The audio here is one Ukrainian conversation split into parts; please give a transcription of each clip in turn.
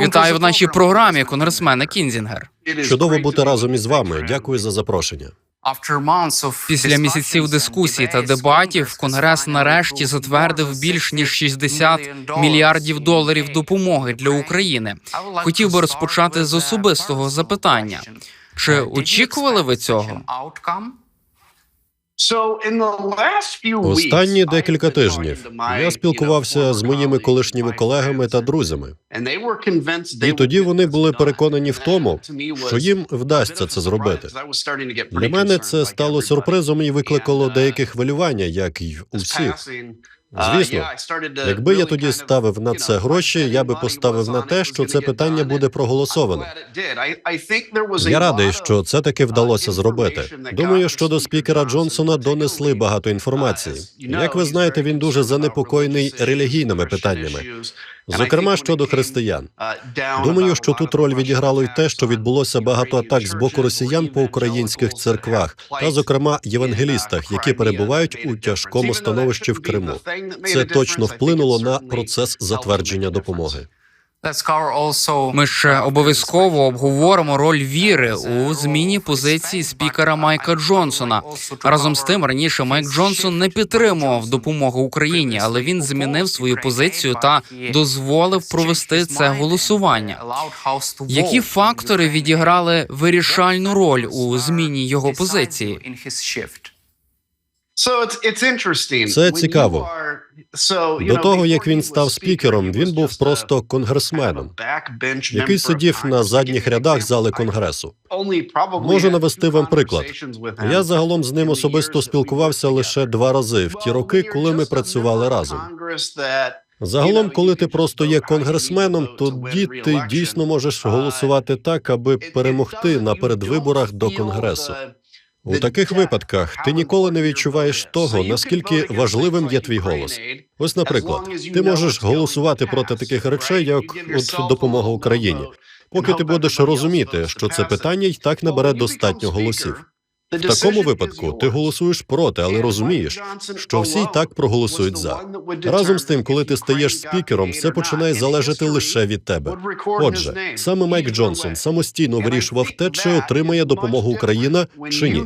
Вітаю в нашій програмі, конгресмене Кінзінгер. Чудово бути разом із вами. Дякую за запрошення. Після місяців дискусій та дебатів Конгрес нарешті затвердив більш ніж 60 мільярдів доларів допомоги для України. Хотів би розпочати з особистого запитання: чи очікували ви цього? Останні декілька тижнів я спілкувався з моїми колишніми колегами та друзями. І тоді вони були переконані в тому, що їм вдасться це зробити. Для мене це стало сюрпризом і викликало деяке хвилювання, як й у всіх. Звісно, якби я тоді ставив на це гроші, я би поставив на те, що це питання буде проголосовано. Я радий, що це таки вдалося зробити. Думаю, що до спікера Джонсона донесли багато інформації. Як ви знаєте, він дуже занепокоєний релігійними питаннями, зокрема щодо християн. Думаю, що тут роль відіграло й те, що відбулося багато атак з боку росіян по українських церквах, та зокрема євангелістах, які перебувають у тяжкому становищі в Криму. Це точно вплинуло на процес затвердження допомоги. Ми ще обов'язково обговоримо роль віри у зміні позиції спікера Майка Джонсона. Разом з тим, раніше Майк Джонсон не підтримував допомогу Україні, але він змінив свою позицію та дозволив провести це голосування. Які фактори відіграли вирішальну роль у зміні його позиції? Це цікаво. До того як він став спікером, він був просто конгресменом, який сидів на задніх рядах зали конгресу. Можу навести вам приклад. Я загалом з ним особисто спілкувався лише два рази в ті роки, коли ми працювали разом. Загалом, коли ти просто є конгресменом, тоді ти дійсно можеш голосувати так, аби перемогти на передвиборах до конгресу. У таких випадках ти ніколи не відчуваєш того, наскільки важливим є твій голос. Ось, наприклад, ти можеш голосувати проти таких речей, як от допомога Україні, поки ти будеш розуміти, що це питання й так набере достатньо голосів. В такому випадку ти голосуєш проти, але розумієш, що всі й так проголосують за. Разом з тим, коли ти стаєш спікером, все починає залежати лише від тебе. Отже, саме Майк Джонсон самостійно вирішував те, чи отримає допомогу Україна чи ні.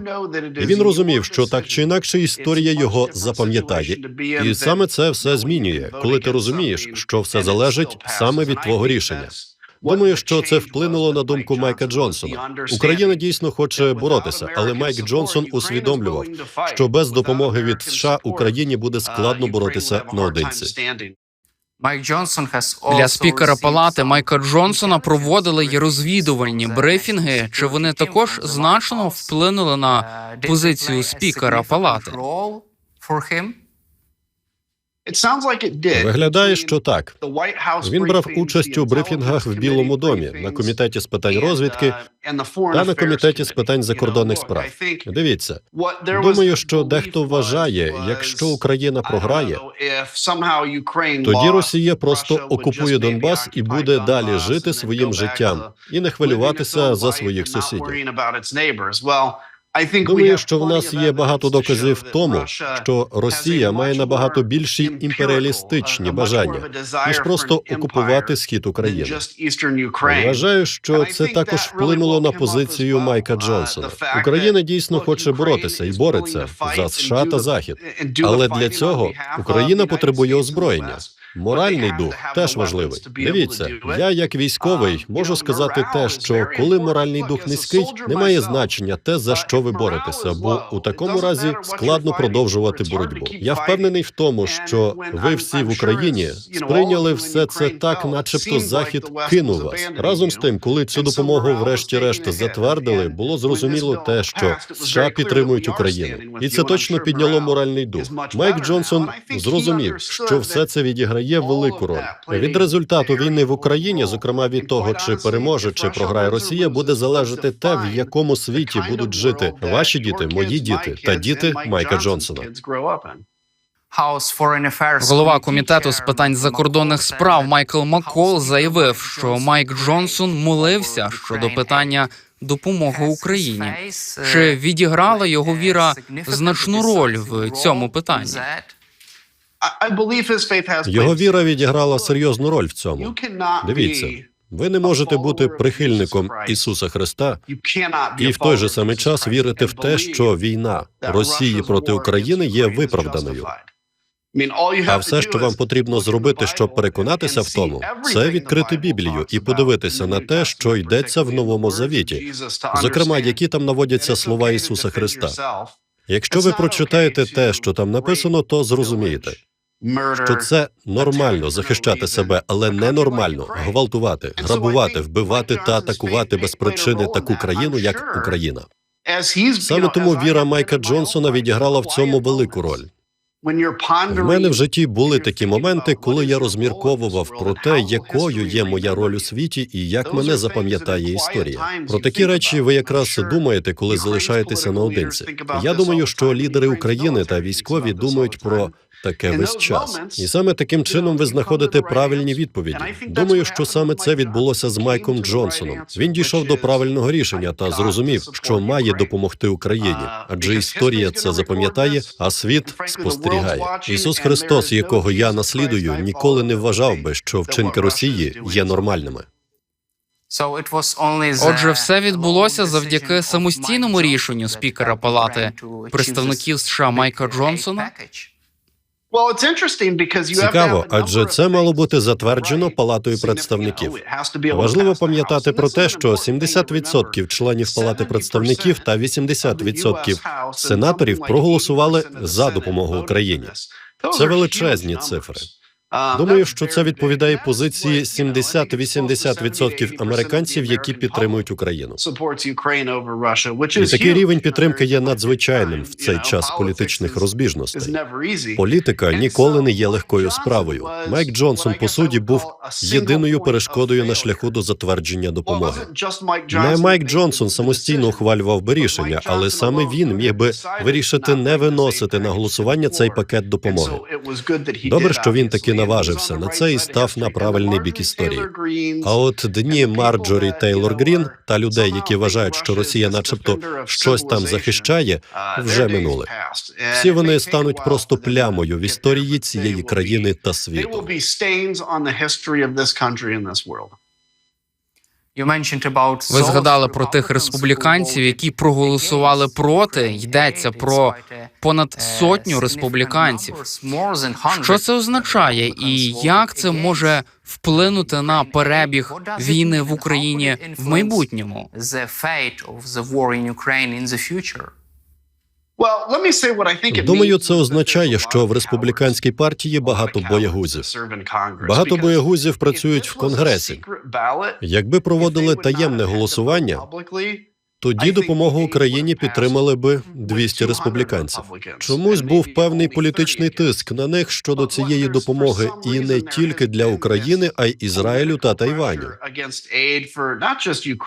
І він розумів, що так чи інакше історія його запам'ятає, і саме це все змінює, коли ти розумієш, що все залежить саме від твого рішення. Думаю, що це вплинуло на думку Майка Джонсона. Україна дійсно хоче боротися, але Майк Джонсон усвідомлював, що без допомоги від США Україні буде складно боротися наодинці. Для спікера палати Майка Джонсона проводили й розвідувальні брифінги. Чи вони також значно вплинули на позицію спікера палати? Виглядає, що так. Він брав участь у брифінгах в Білому домі на комітеті з питань розвідки та на комітеті з питань закордонних справ. Дивіться, думаю, що дехто вважає, якщо Україна програє, тоді Росія просто окупує Донбас і буде далі жити своїм життям і не хвилюватися за своїх сусідів. Думаю, що в нас є багато доказів тому, що Росія має набагато більші імперіалістичні бажання ніж просто окупувати схід України. Вважаю, що це також вплинуло на позицію Майка Джонсона. Україна дійсно хоче боротися і бореться за США та Захід. Але для цього Україна потребує озброєння. Моральний дух теж важливий. Дивіться, я як військовий можу сказати те, що коли моральний дух низький, немає значення те, за що ви боретеся, бо у такому разі складно продовжувати боротьбу. Я впевнений в тому, що ви всі в Україні сприйняли все це так, начебто захід кинув вас. Разом з тим, коли цю допомогу, врешті-решт, затвердили, було зрозуміло те, що США підтримують Україну, і це точно підняло моральний дух. Майк Джонсон зрозумів, що все це відіграє велику роль. Від результату війни в Україні, зокрема від того, чи переможе, чи програє Росія, буде залежати те, в якому світі будуть жити ваші діти, мої діти та діти Майка Джонсона. Голова комітету з питань закордонних справ Майкл Маккол заявив, що Майк Джонсон молився щодо питання допомоги Україні. Чи відіграла його віра значну роль в цьому питанні? Його віра відіграла серйозну роль в цьому. Дивіться, Ви не можете бути прихильником Ісуса Христа і в той же самий час вірити в те, що війна Росії проти України є виправданою. А все, що вам потрібно зробити, щоб переконатися в тому, це відкрити Біблію і подивитися на те, що йдеться в новому завіті, зокрема, які там наводяться слова Ісуса Христа. Якщо ви прочитаєте те, що там написано, то зрозумієте, що це нормально захищати себе, але ненормально гвалтувати, грабувати, вбивати та атакувати без причини таку країну, як Україна. Саме тому віра Майка Джонсона відіграла в цьому велику роль. В мене в житті були такі моменти, коли я розмірковував про те, якою є моя роль у світі і як мене запам'ятає історія. Про такі речі ви якраз думаєте, коли залишаєтеся наодинці. Я думаю, що лідери України та військові думають про таке весь час, і саме таким чином ви знаходите правильні відповіді. Думаю, що саме це відбулося з Майком Джонсоном. Він дійшов до правильного рішення та зрозумів, що має допомогти Україні, адже історія це запам'ятає, а світ спостерігає. Ісус Христос, якого я наслідую, ніколи не вважав би, що вчинки Росії є нормальними. Отже, все відбулося завдяки самостійному рішенню спікера Палати представників США Майка Джонсона. Цікаво, адже це мало бути затверджено Палатою представників. Важливо пам'ятати про те, що 70% членів Палати представників та 80% сенаторів проголосували за допомогу Україні. Це величезні цифри. Думаю, що це відповідає позиції 70-80% американців, які підтримують Україну. І такий рівень підтримки є надзвичайним в цей час політичних розбіжностей. Політика ніколи не є легкою справою. Майк Джонсон, по суті, був єдиною перешкодою на шляху до затвердження допомоги. Не Майк Джонсон самостійно ухвалював би рішення, але саме він міг би вирішити не виносити на голосування цей пакет допомоги. Добре, що він таки наважився на це і став на правильний бік історії. А от дні Марджорі Тейлор Грін та людей, які вважають, що Росія, начебто, щось там захищає, вже минули. Всі вони стануть просто плямою в історії цієї країни та світу. Ви згадали про тих республіканців, які проголосували проти. Йдеться про понад сотню республіканців. Що це означає, і як це може вплинути на перебіг війни в Україні в майбутньому? Думаю, це означає, що в республіканській партії багато боягузів. Багато боягузів працюють в конгресі. Якби проводили таємне голосування, тоді допомогу Україні підтримали би 200 республіканців. Чомусь був певний політичний тиск на них щодо цієї допомоги, і не тільки для України, а й Ізраїлю та Тайваню.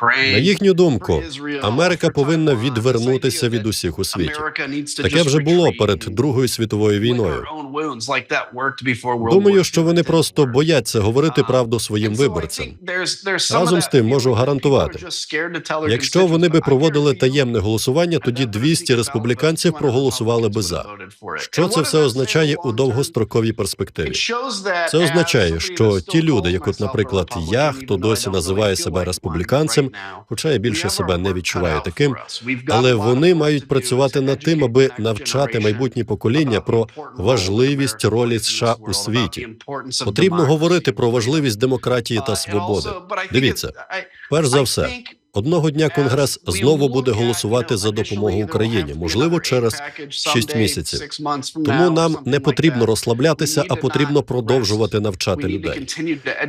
На їхню думку, Америка повинна відвернутися від усіх у світі. Таке вже було перед Другою світовою війною. Думаю, що вони просто бояться говорити правду своїм виборцям. Разом з тим можу гарантувати, Якщо вони би проводили таємне голосування, тоді 200 республіканців проголосували би за. Що це все означає у довгостроковій перспективі? Це означає, що ті люди, як от, наприклад, я, хто досі називає себе республіканцем, хоча я більше себе не відчуваю таким, але вони мають працювати над тим, аби навчати майбутні покоління про важливість ролі США у світі. Потрібно говорити про важливість демократії та свободи. Дивіться, перш за все. Одного дня Конгрес знову буде голосувати за допомогу Україні, можливо, через 6 місяців. Тому нам не потрібно розслаблятися, а потрібно продовжувати навчати людей.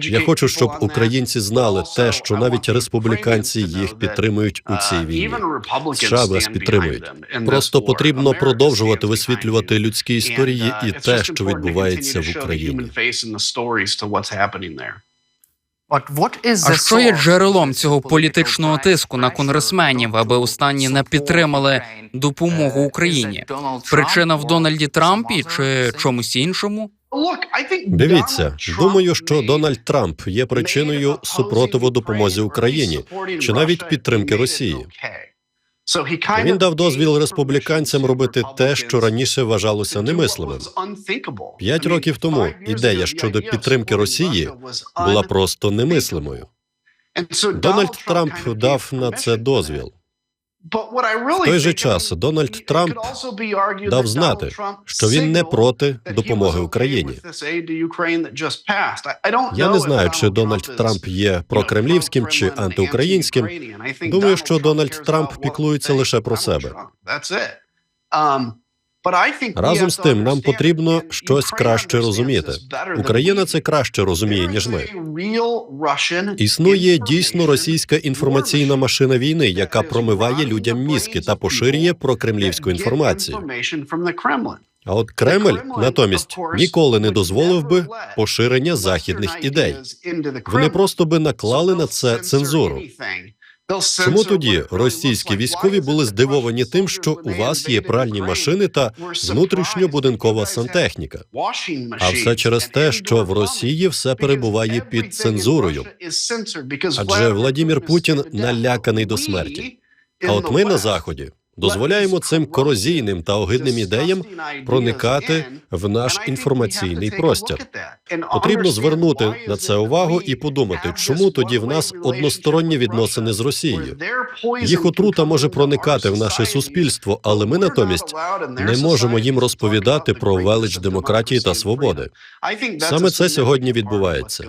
Я хочу, щоб українці знали те, що навіть республіканці їх підтримують у цій війні. США вас підтримують. Просто потрібно продовжувати висвітлювати людські історії і те, що відбувається в Україні. А що є джерелом цього політичного тиску на конгресменів, аби останні не підтримали допомогу Україні? Причина в Дональді Трампі чи чомусь іншому? Дивіться, думаю, що Дональд Трамп є причиною супротиву допомозі Україні чи навіть підтримки Росії. Він дав дозвіл республіканцям робити те, що раніше вважалося немислимим. П'ять років тому ідея щодо підтримки Росії була просто немислимою. Дональд Трамп дав на це дозвіл. В той же час Дональд Трамп дав знати, що він не проти допомоги Україні. Я не знаю, чи Дональд Трамп є прокремлівським чи антиукраїнським. Думаю, що Дональд Трамп піклується лише про себе. Разом з тим, нам потрібно щось краще розуміти. Україна це краще розуміє, ніж ми. Існує дійсно російська інформаційна машина війни, яка промиває людям мізки та поширює прокремлівську інформацію. А от Кремль натомість ніколи не дозволив би поширення західних ідей. Вони просто би наклали на це цензуру. Чому тоді російські військові були здивовані тим, що у вас є пральні машини та внутрішньобудинкова сантехніка? А все через те, що в Росії все перебуває під цензурою. Адже Владімір Путін наляканий до смерті. А от ми на заході дозволяємо цим корозійним та огидним ідеям проникати в наш інформаційний простір. Потрібно звернути на це увагу і подумати, чому тоді в нас односторонні відносини з Росією. Їх отрута може проникати в наше суспільство, але ми натомість не можемо їм розповідати про велич демократії та свободи. Саме це сьогодні відбувається.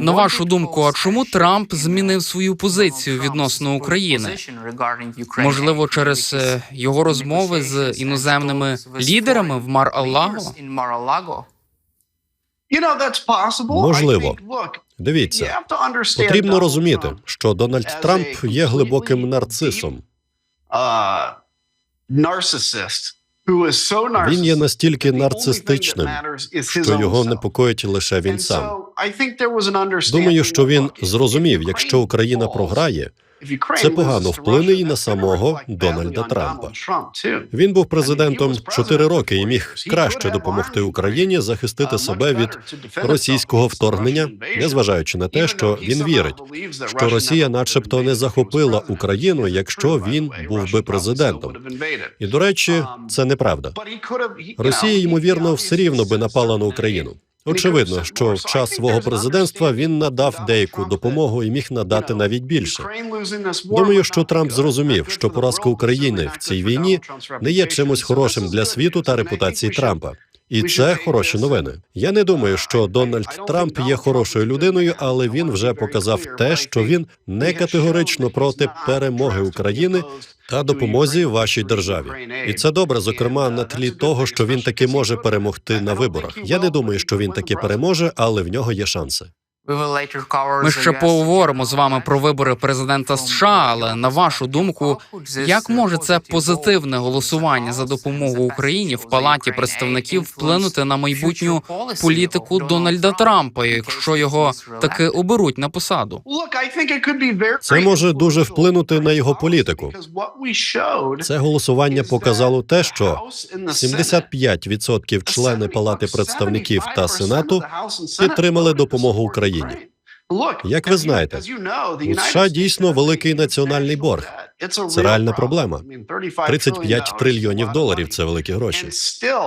На вашу думку, а чому Трамп змінив свою позицію відносно України? Можливо, через е, його розмови з іноземними лідерами в Мар-Аллаго? Можливо. Дивіться, потрібно розуміти, що Дональд Трамп є глибоким нарцисом. Він є настільки нарцисичним, що його непокоїть лише він сам. Думаю, що він зрозумів, якщо Україна програє, це погано вплине і на самого Дональда Трампа. Він був президентом 4 роки і міг краще допомогти Україні захистити себе від російського вторгнення, незважаючи на те, що він вірить, що Росія, начебто, не захопила Україну, якщо він був би президентом. І до речі, це неправда. Росія ймовірно все рівно би напала на Україну. Очевидно, що в час свого президентства він надав деяку допомогу і міг надати навіть більше. Думаю, що Трамп зрозумів, що поразка України в цій війні не є чимось хорошим для світу та репутації Трампа. І це хороші новини. Я не думаю, що Дональд Трамп є хорошою людиною, але він вже показав те, що він не категорично проти перемоги України та допомозі вашій державі. І це добре, зокрема на тлі того, що він таки може перемогти на виборах. Я не думаю, що він таки переможе, але в нього є шанси. Ми ще поговоримо з вами про вибори президента США, але на вашу думку, як може це позитивне голосування за допомогу Україні в палаті представників вплинути на майбутню політику Дональда Трампа, якщо його таки оберуть на посаду? Це може дуже вплинути на його політику. Це голосування показало те, що 75% члени Палати представників та Сенату підтримали допомогу Україні. Як ви знаєте, у США дійсно великий національний борг. Це реальна проблема. 35 трильйонів доларів це великі гроші.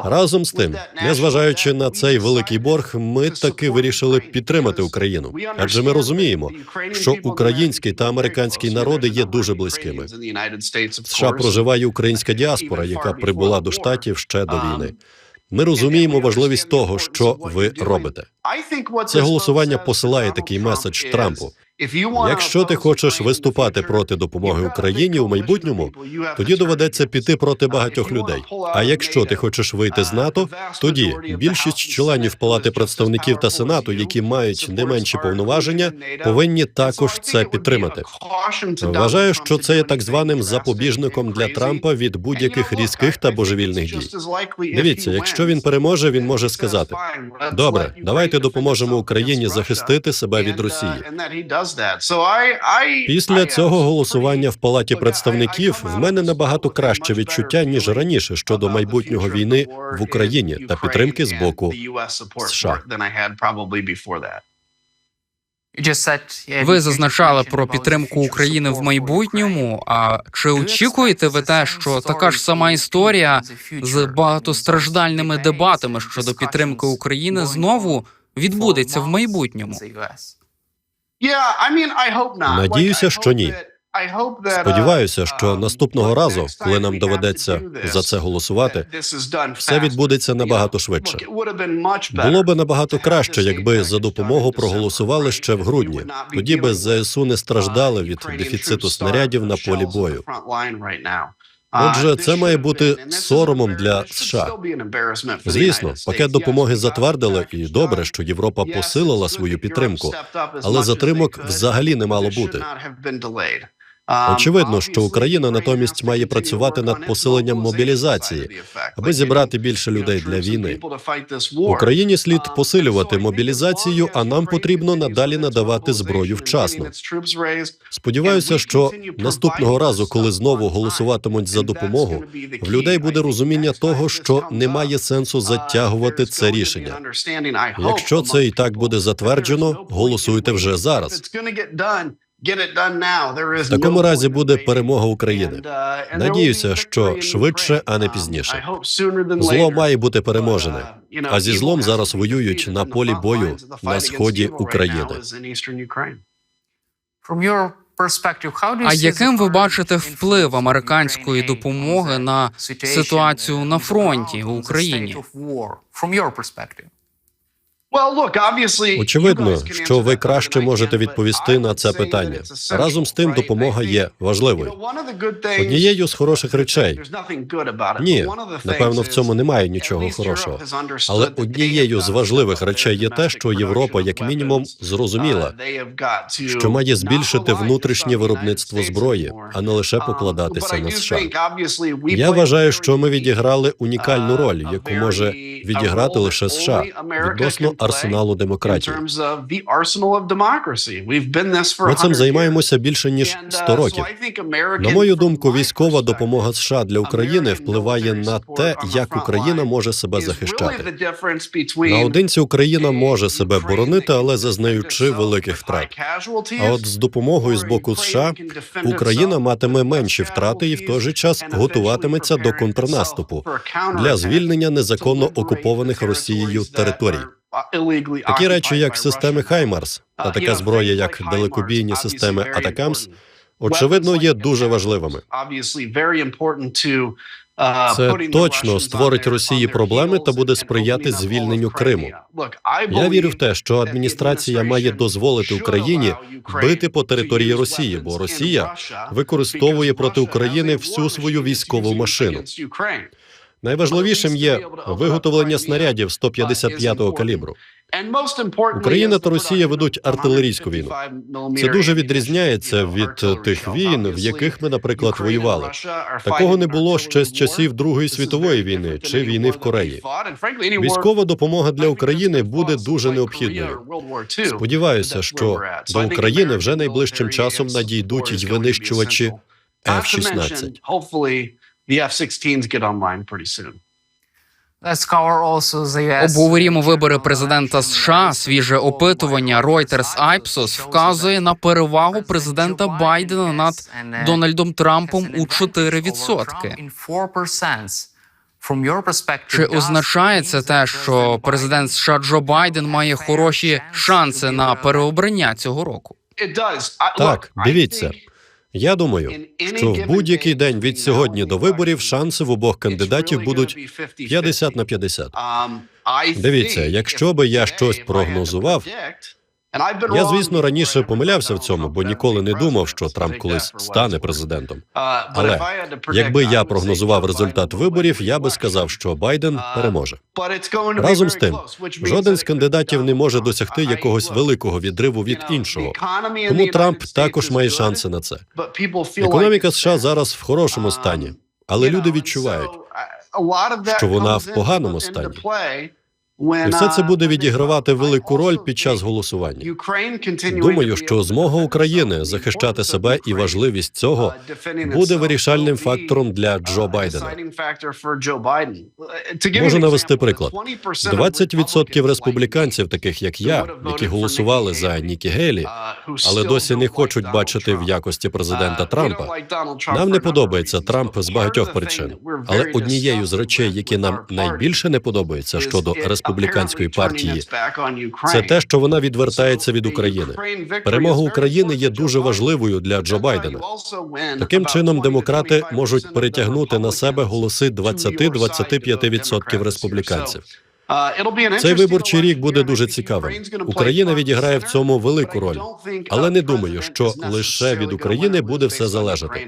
Разом з тим, незважаючи на цей великий борг, ми таки вирішили підтримати Україну. Адже ми розуміємо, що український та американський народи є дуже близькими. В США проживає українська діаспора, яка прибула до штатів ще до війни. Ми розуміємо важливість того, що ви робите. Це голосування посилає такий меседж Трампу. Якщо ти хочеш виступати проти допомоги Україні у майбутньому, тоді доведеться піти проти багатьох людей. А якщо ти хочеш вийти з НАТО, тоді більшість членів Палати представників та Сенату, які мають не менші повноваження, повинні також це підтримати. Вважаю, що це є так званим запобіжником для Трампа від будь-яких різких та божевільних дій. Дивіться, якщо він переможе, він може сказати: добре, давайте допоможемо Україні захистити себе від Росії. Після цього голосування в палаті представників в мене набагато краще відчуття ніж раніше щодо майбутнього війни в Україні та підтримки з боку США. Ви зазначали про підтримку України в майбутньому. А чи очікуєте ви те, що така ж сама історія з багатостраждальними дебатами щодо підтримки України знову відбудеться в майбутньому. Надіюся, що ні. Сподіваюся, що наступного разу, коли нам доведеться за це голосувати, все відбудеться набагато швидше. Було би набагато краще, якби за допомогу проголосували ще в грудні. Тоді би ЗСУ не страждали від дефіциту снарядів на полі бою. Отже, це має бути соромом для США. Звісно, пакет допомоги затвердили, і добре, що Європа посилила свою підтримку, але затримок взагалі не мало бути. Очевидно, що Україна натомість має працювати над посиленням мобілізації, аби зібрати більше людей для війни. Україні слід посилювати мобілізацію, а нам потрібно надалі надавати зброю вчасно. Сподіваюся, що наступного разу, коли знову голосуватимуть за допомогу, в людей буде розуміння того, що немає сенсу затягувати це рішення. Якщо це і так буде затверджено, голосуйте вже зараз. В такому разі буде перемога України. Надіюся, що швидше, а не пізніше. Зло має бути переможене. А зі злом зараз воюють на полі бою на сході України. А яким ви бачите вплив американської допомоги на ситуацію на фронті у Україні? Очевидно, що ви краще можете відповісти на це питання. Разом з тим, допомога є важливою. Однією з хороших речей ні, напевно, в цьому немає нічого хорошого. Але однією з важливих речей є те, що Європа, як мінімум, зрозуміла, що має збільшити внутрішнє виробництво зброї, а не лише покладатися на США. Я вважаю, що ми відіграли унікальну роль, яку може відіграти лише США відносно арсеналу демократії. Ми цим займаємося більше ніж 100 років. На мою думку, військова допомога США для України впливає на те, як Україна може себе захищати. Наодинці Україна може себе боронити, але зазнаючи великих втрат. А от з допомогою з боку США Україна матиме менші втрати і в той же час готуватиметься до контрнаступу для звільнення незаконно окупованих Росією територій. Такі речі, як системи Хаймарс, та така зброя, як далекобійні системи Атакамс, очевидно, є дуже важливими. Це точно створить Росії проблеми та буде сприяти звільненню Криму. Я вірю в те, що адміністрація має дозволити Україні бити по території Росії, бо Росія використовує проти України всю свою військову машину. Найважливішим є виготовлення снарядів 155-го калібру. Україна та Росія ведуть артилерійську війну. Це дуже відрізняється від тих війн, в яких ми, наприклад, воювали. Такого не було ще з часів Другої світової війни чи війни в Кореї. Військова допомога для України буде дуже необхідною. Сподіваюся, що до України вже найближчим часом надійдуть й винищувачі F-16. The F-16s get online pretty soon. Обговорімо вибори президента США. Свіже опитування Reuters Ipsos вказує на перевагу президента Байдена над Дональдом Трампом у 4%. Чи означає це те, що президент США Джо Байден має хороші шанси на переобрання цього року? Так, дивіться. Я думаю, що в будь-який день від сьогодні до виборів шанси в обох кандидатів будуть 50 на 50. Дивіться, якщо би я щось прогнозував, я, звісно, раніше помилявся в цьому, бо ніколи не думав, що Трамп колись стане президентом. Але якби я прогнозував результат виборів, я би сказав, що Байден переможе. Разом з тим, жоден з кандидатів не може досягти якогось великого відриву від іншого. Тому Трамп також має шанси на це. Економіка США зараз в хорошому стані, але люди відчувають, що вона в поганому стані. І все це буде відігравати велику роль під час голосування. Думаю, що змога України захищати себе і важливість цього буде вирішальним фактором для Джо Байдена. Можу навести приклад. 20% республіканців, таких як я, які голосували за Нікі Гейлі, але досі не хочуть бачити в якості президента Трампа. Нам не подобається Трамп з багатьох причин. Але однією з речей, які нам найбільше не подобаються щодо республіканців, республіканської партії, це те, що вона відвертається від України. Перемога України є дуже важливою для Джо Байдена. Таким чином, демократи можуть перетягнути на себе голоси 20-25% республіканців. Цей виборчий рік буде дуже цікавим. Україна відіграє в цьому велику роль, але не думаю, що лише від України буде все залежати.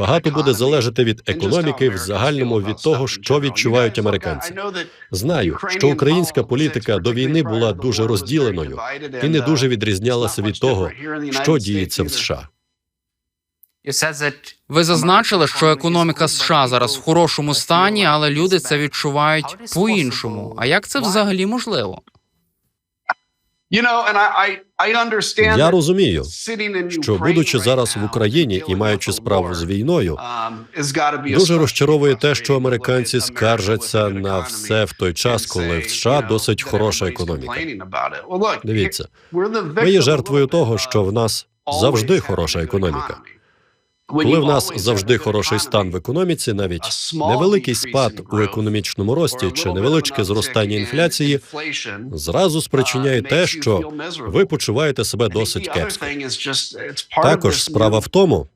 Багато буде залежати від економіки, в загальному від того, що відчувають американці. Знаю, що українська політика до війни була дуже розділеною і не дуже відрізнялася від того, що діється в США. Ви зазначили, що економіка США зараз в хорошому стані, але люди це відчувають по-іншому. А як це взагалі можливо? Я розумію, що будучи зараз в Україні і маючи справу з війною, дуже розчаровує те, що американці скаржаться на все в той час, коли в США досить хороша економіка. Дивіться, ми є жертвою того, що в нас завжди хороша економіка. Коли в нас завжди хороший стан в економіці, навіть невеликий спад у економічному рості чи невеличке зростання інфляції зразу спричиняє те, що ви почуваєте себе досить кепсько. Також справа в тому,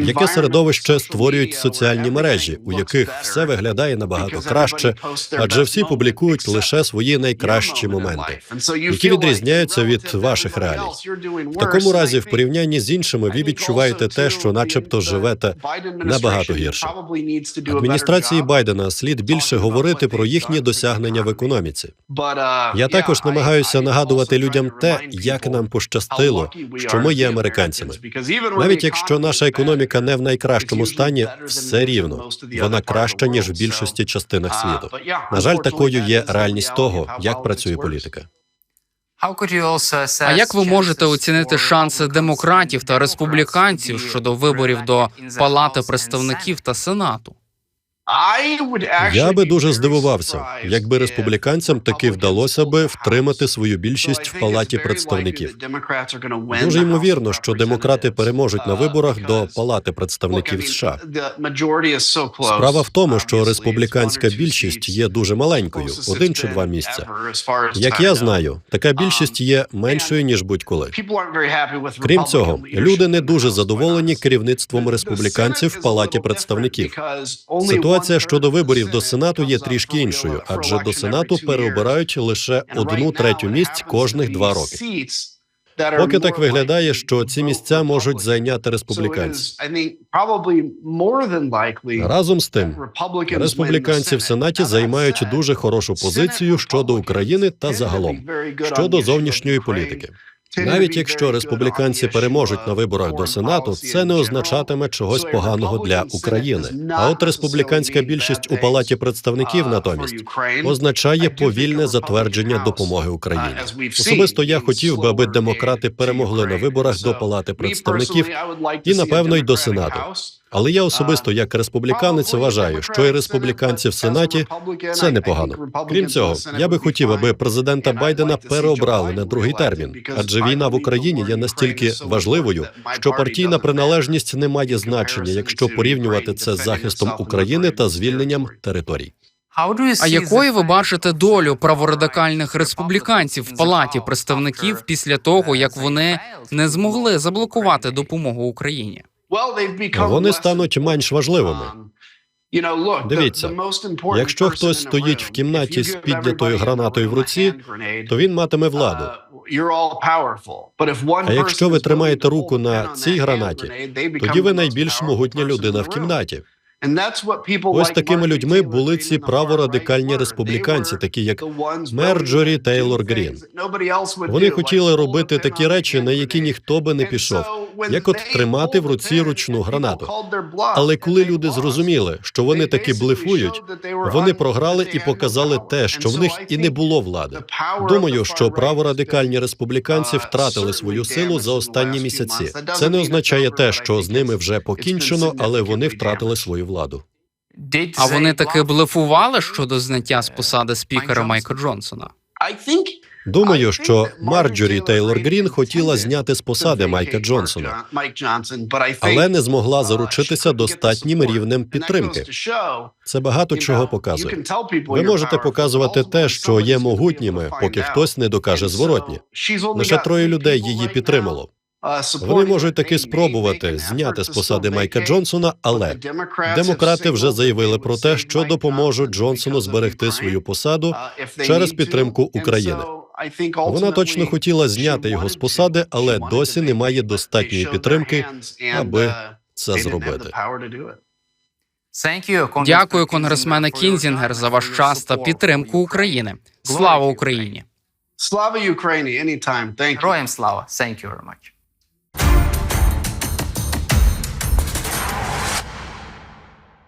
яке середовище створюють соціальні мережі, у яких все виглядає набагато краще, адже всі публікують лише свої найкращі моменти, які відрізняються від ваших реалій. В такому разі, в порівнянні з іншими, ви відчуваєте те, що, начебто, живете набагато гірше. Адміністрації Байдена слід більше говорити про їхні досягнення в економіці. Я також намагаюся нагадувати людям те, як нам пощастило, що ми є американцями. Навіть якщо наша економіка не в найкращому стані, все рівно вона краща ніж в більшості частинах світу. На жаль, такою є реальність того, як працює політика. А як ви можете оцінити шанси демократів та республіканців щодо виборів до Палати представників та Сенату? Я би дуже здивувався, якби республіканцям таки вдалося би втримати свою більшість в палаті представників. Дуже ймовірно, що демократи переможуть на виборах до Палати представників США. Справа в тому, що республіканська більшість є дуже маленькою, один чи два місця. Як я знаю, така більшість є меншою ніж будь-коли. Крім цього, люди не дуже задоволені керівництвом республіканців в палаті представників. Ситуація щодо виборів до сенату є трішки іншою, адже до сенату переобирають лише одну третю місць кожних два роки. Поки так виглядає, що ці місця можуть зайняти республіканці. Разом з тим, республіканці в сенаті займають дуже хорошу позицію щодо України та загалом щодо зовнішньої політики. Навіть якщо республіканці переможуть на виборах до сенату, це не означатиме чогось поганого для України. А от республіканська більшість у палаті представників натомість означає повільне затвердження допомоги Україні. Особисто я хотів би, аби демократи перемогли на виборах до палати представників і напевно й до сенату. Але я особисто, як республіканець, вважаю, що і республіканці в сенаті це непогано. Крім цього, я би хотів, аби президента Байдена переобрали на другий термін, адже війна в Україні є настільки важливою, що партійна приналежність не має значення, якщо порівнювати це з захистом України та звільненням територій. А якою ви бачите долю праворадикальних республіканців в палаті представників після того, як вони не змогли заблокувати допомогу Україні? Вони стануть менш важливими. Дивіться, якщо хтось стоїть в кімнаті з піднятою гранатою в руці, то він матиме владу. А якщо ви тримаєте руку на цій гранаті, тоді ви найбільш могутня людина в кімнаті. Ось такими людьми були ці праворадикальні республіканці, такі як Мерджорі Тейлор Грін. Вони хотіли робити такі речі, на які ніхто би не пішов, як от тримати в руці ручну гранату. Але коли люди зрозуміли, що вони таки блефують, вони програли і показали те, що в них і не було влади. Думаю, що праворадикальні республіканці втратили свою силу за останні місяці. Це не означає те, що з ними вже покінчено, але вони втратили свою владу. А вони таки блефували щодо зняття з посади спікера Майка Джонсона. Думаю, що Марджорі Тейлор Грін хотіла зняти з посади Майка Джонсона, але не змогла заручитися достатнім рівнем підтримки. Це багато чого показує. Ви можете показувати те, що є могутніми, поки хтось не докаже зворотні. Лише троє людей її підтримало. Вони можуть таки спробувати зняти з посади Майка Джонсона, але демократи вже заявили про те, що допоможуть Джонсону зберегти свою посаду через підтримку України. Вона точно хотіла зняти його з посади, але досі немає достатньої підтримки, аби це зробити. Дякую, конгресмене Кінзінгер, за ваш час та підтримку України. Слава Україні! Слава Україні! Anytime. Thank you. Героям слава. Thank you very much.